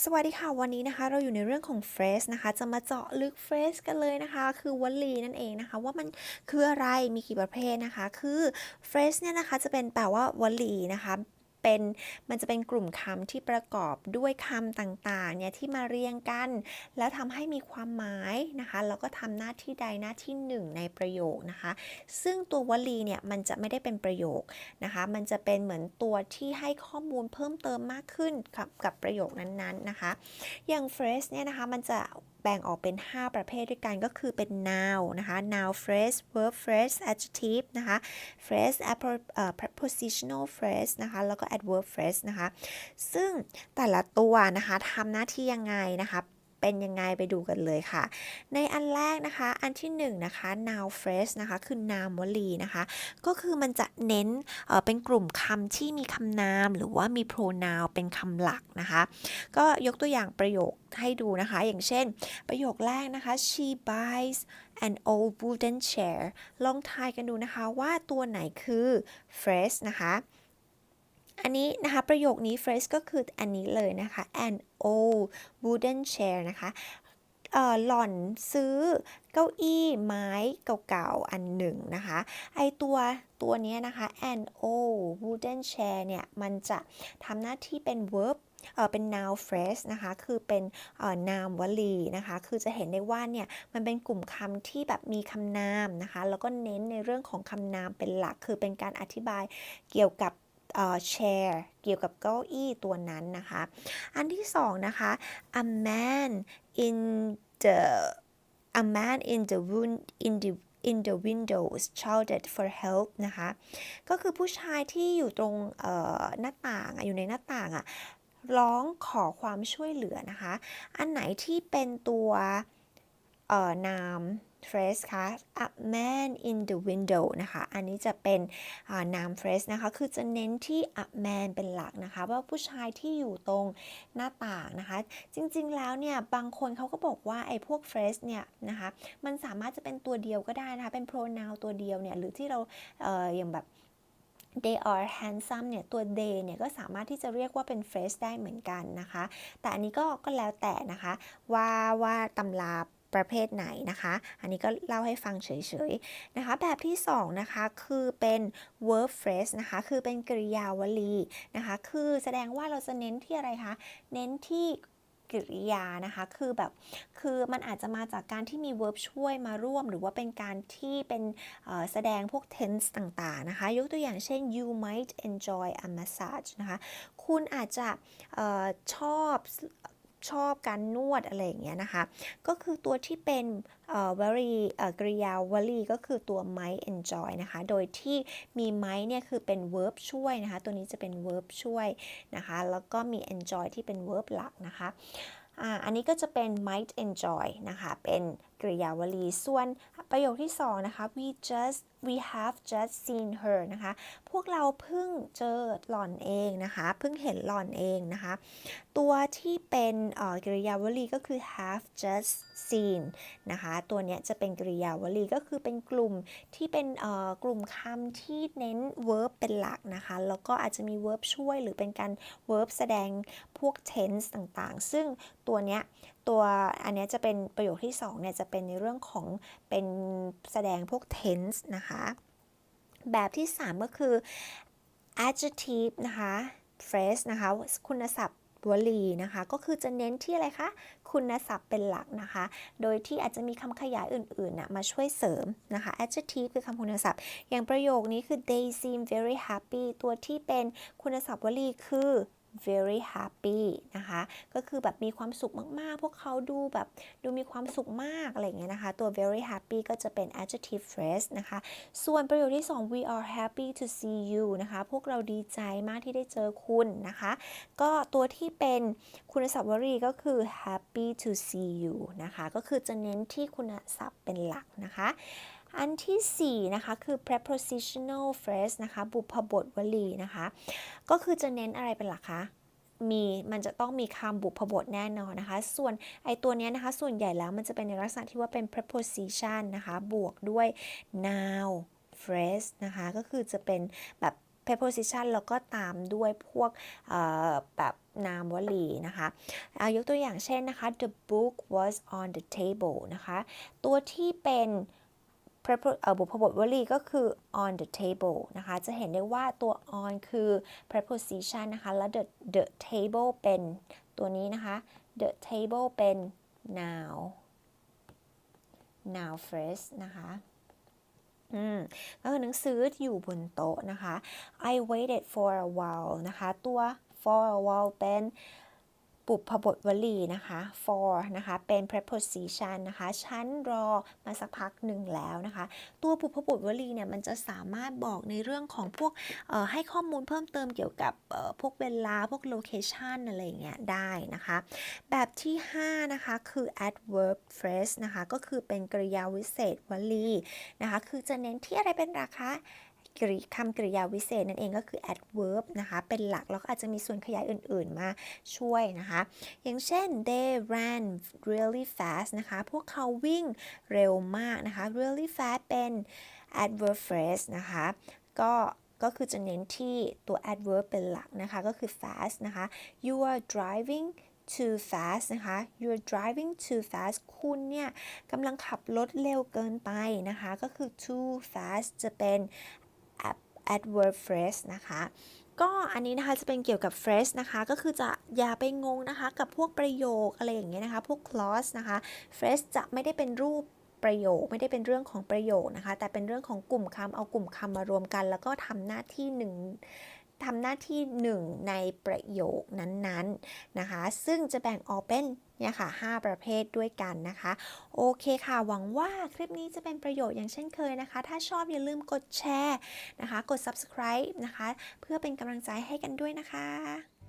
สวัสดีค่ะ วันนี้นะคะเราอยู่ในเรื่องของเฟรชนะคะ จะมาเจาะลึกเฟรชกันเลยนะคะ คือวลีนั่นเองนะคะ ว่ามันคืออะไรมีกี่ประเภทนะคะ คือเฟรชเนี่ยนะคะจะเป็นแปลว่าวลีนะคะ เป็นมันจะเป็นกลุ่มคำที่ประกอบด้วยคำต่างๆเนี่ยที่มาเรียงกัน แล้วทำให้มีความหมายนะคะแล้วก็ทำหน้าที่ใดหน้าที่หนึ่งในประโยคนะคะ ซึ่งตัววลีเนี่ยมันจะไม่ได้เป็นประโยคนะคะ มันจะเป็นเหมือนตัวที่ให้ข้อมูลเพิ่มเติมมากขึ้นกับกับประโยคนั้นๆนะคะ อย่าง phrase เนี่ยนะคะมันจะแบ่งออกเป็น 5 ประเภทด้วยกันก็คือเป็น noun นะคะ noun phrase verb phrase adjective นะคะ phrase prepositional phrase นะคะ แล้วก็ adverb phrase นะคะ ซึ่งแต่ละตัวนะคะทำหน้าที่ยังไงนะคะเป็นยังไงไปดูกันเลยค่ะ ในอันแรกนะคะ อันที่1นงนะคะ noun phrase นะคะ คือนามวลีนะคะ ก็คือมันจะเน้นเเป็นกลุ่มคำที่มีคำนาม หรือว่ามี pronoun เป็นคำหลักนะคะ ก็ยกตัวอย่างประโยคให้ดูนะคะ อย่างเช่น ประโยคแรกนะคะ she buys an old wooden chair ลองทายกันดูนะคะว่าตัวไหนคือ phrase นะคะ อันนี้นะคะ ประโยคนี้ phrase ก็คืออันนี้เลยนะคะ an old wooden chair นะคะเออหล่อนซื้อเก้าอี้ไม้เก่าๆ อันหนึ่งนะคะ ไอตัวตัวเนี้ยนะคะ an old wooden chair เนี่ย มันจะทำหน้าที่เป็น verb เออเป็น noun phrase นะคะ คือเป็นเออนามวลีนะคะ คือจะเห็นได้ว่าเนี่ย มันเป็นกลุ่มคำที่แบบมีคำนามนะคะ แล้วก็เน้นในเรื่องของคำนามเป็นหลัก คือเป็นการอธิบายเกี่ยวกับ เอ่อ chair เกี่ยวกับเก้าอี้ตัวนั้นนะคะ อันที่สองนะคะ a man in the a man in the win in the in the windows shouted for help นะคะ ก็คือผู้ชายที่อยู่ตรงหน้าต่างอยู่ในหน้าต่างอะร้องขอความช่วยเหลือนะคะ อันไหนที่เป็นตัว นาม phrase คะ a man in the window นะคะ อันนี้จะเป็นนาม phrase นะคะ คือจะเน้นที่ a man เป็นหลักนะคะ ว่าผู้ชายที่อยู่ตรงหน้าต่างนะคะ จริงๆ แล้วเนี่ย บางคนเขาก็บอกว่าไอ้พวก phrase เนี่ยนะคะ มันสามารถจะเป็นตัวเดียวก็ได้นะคะ เป็น pronoun ตัวเดียวเนี่ย หรือที่เราเอออย่างแบบ they are handsome เนี่ย ตัว they เนี่ย ก็สามารถที่จะเรียกว่าเป็น phrase ได้เหมือนกันนะคะ แต่อันนี้ก็ก็แล้วแต่นะคะ ว่าว่าตำรา ประเภทไหนนะคะ อันนี้ก็เล่าให้ฟังเฉยๆนะคะ แบบที่สองนะคะคือเป็น verb phrase นะคะ คือเป็นกริยาวลีนะคะ คือแสดงว่าเราจะเน้นที่อะไรคะ เน้นที่กริยานะคะ คือแบบ คือมันอาจจะมาจากการที่มี verb ช่วยมาร่วม หรือว่าเป็นการที่เป็นแสดงพวก tense ต่างๆนะคะ ยกตัวอย่างเช่น you might enjoy a massage นะคะ คุณอาจจะออชอบ ชอบการนวดอะไรอย่างเงี้ยนะคะ ก็คือตัวที่เป็นเอ่อ very เอ่อกริยาวลีก็คือตัว might enjoy นะคะ โดยที่มี might เนี่ยคือเป็น verb ช่วยนะคะ ตัวนี้จะเป็น verb ช่วยนะคะ แล้วก็มี enjoy ที่เป็น verb หลักนะคะอ่าอันนี้ก็จะเป็น might enjoy นะคะ เป็น กริยาวลี ส่วนประโยคที่สองนะคะ we just we have just seen her นะคะ พวกเราเพิ่งเจอหล่อนเองนะคะ เพิ่งเห็นหล่อนเองนะคะ ตัวที่เป็นกริยาวลีก็คือ have just seen นะคะ ตัวเนี้ยจะเป็นกริยาวลีก็คือเป็นกลุ่มที่เป็นกลุ่มคำที่เน้น verb เป็นหลักนะคะ แล้วก็อาจจะมี verb ช่วยหรือเป็นการ verb แสดงพวก tense ต่างๆ ซึ่งตัวเนี้ยตัวอันเนี้ยจะเป็นประโยคที่2เนี่ยจะเป็นในเรื่องของเป็นแสดงพวก tense นะคะ แบบที่ 3 ก็คือ adjective นะคะ phrase นะคะ คุณศัพท์วลีนะคะ ก็คือจะเน้นที่อะไรคะ คุณศัพท์เป็นหลักนะคะ โดยที่อาจจะมีคำขยายอื่นๆนะมาช่วยเสริมนะคะ adjective คือคำคุณศัพท์ อย่างประโยคนี้คือ they seem very happy ตัวที่เป็นคุณศัพท์วลีคือ very happy นะคะ ก็คือแบบมีความสุขมากๆ พวกเขาดูแบบดูมีความสุขมากอะไรเงี้ยนะคะ ตัว very happy ก็จะเป็น adjective phrase นะคะ ส่วนประโยคที่ 2 we are happy to see you นะคะ พวกเราดีใจมากที่ได้เจอคุณนะคะ ก็ตัวที่เป็นคุณศัพท์วลีก็คือ happy to see you นะคะ ก็คือจะเน้นที่คุณศัพท์เป็นหลักนะคะ อันที่ 4 นะคะ คือ prepositional phrase นะคะ บุพบทวลีนะคะ ก็คือจะเน้นอะไรเป็นหลักคะมีมันจะต้องมีคำบุพบทแน่นอนนะคะ ส่วนไอตัวเนี้ยนะคะ ส่วนใหญ่แล้วมันจะเป็นในลักษณะที่ว่าเป็น preposition นะคะ บวกด้วย noun phrase นะคะ ก็คือจะเป็นแบบ preposition แล้วก็ตามด้วยพวกแบบนามวลีนะคะอะยกตัวอย่างเช่นนะคะ the book was on the table นะคะ ตัวที่เป็น พระบุพบทวลีก็คือ on the table นะคะ จะเห็นได้ว่าตัว on คือ preposition นะคะ และ the the table เป็นตัวนี้นะคะ the table เป็น now now fresh นะคะอืมก็คือหนังสืออยู่บนโต๊ะนะคะ I waited for a while นะคะ ตัว for a while เป็น ปุพบทวลีนะคะ for นะคะเป็น preposition นะคะฉันรอมาสักพักหนึ่งแล้วนะคะ ตัวปุพบทวลีเนี่ยมันจะสามารถบอกในเรื่องของพวกให้ข้อมูลเพิ่มเติมเกี่ยวกับพวกเวลาพวก location อะไรเงี้ยได้นะคะ แบบที่ 5 นะคะ คือ adverb phrase นะคะ ก็คือเป็นกริยาวิเศษวลีนะคะ คือจะเน้นที่อะไรเป็นหลักคะ กริคำกริยาวิเศษนั่นเองก็คือ adverb นะคะเป็นหลักแล้วก็อาจจะมีส่วนขยายอื่นๆมาช่วยนะคะ อย่างเช่น they ran really fast นะคะพวกเขาวิ่งเร็วมากนะคะ really fast เป็น adverb phrase นะคะก็ก็คือจะเน้นที่ตัว adverb เป็นหลักนะคะ ก็คือ fast นะคะ you are driving too fast นะคะ you're driving too fast คุณเนี่ยกำลังขับรถเร็วเกินไปนะคะ ก็คือ too fast จะเป็น adverb phrase นะคะก็อันนี้นะคะจะเป็นเกี่ยวกับ phrase นะคะ ก็คือจะอย่าไปงงนะคะ กับพวกประโยคอะไรอย่างเงี้ยนะคะ พวก clause นะคะ phrase จะไม่ได้เป็นรูปประโยคไม่ได้เป็นเรื่องของประโยคนะคะ แต่เป็นเรื่องของกลุ่มคำเอากลุ่มคำมารวมกัน แล้วก็ทำหน้าที่หนึ่ง ทำหน้าที่หนึ่งในประโยคนั้นๆนะคะ ซึ่งจะแบ่งออกเป็นเนี่ยค่ะ 5 ประเภทด้วยกันนะคะ โอเคค่ะ หวังว่าคลิปนี้จะเป็นประโยชน์อย่างเช่นเคยนะคะ ถ้าชอบอย่าลืมกดแชร์นะคะ กด subscribe นะคะ เพื่อเป็นกำลังใจให้กันด้วยนะคะ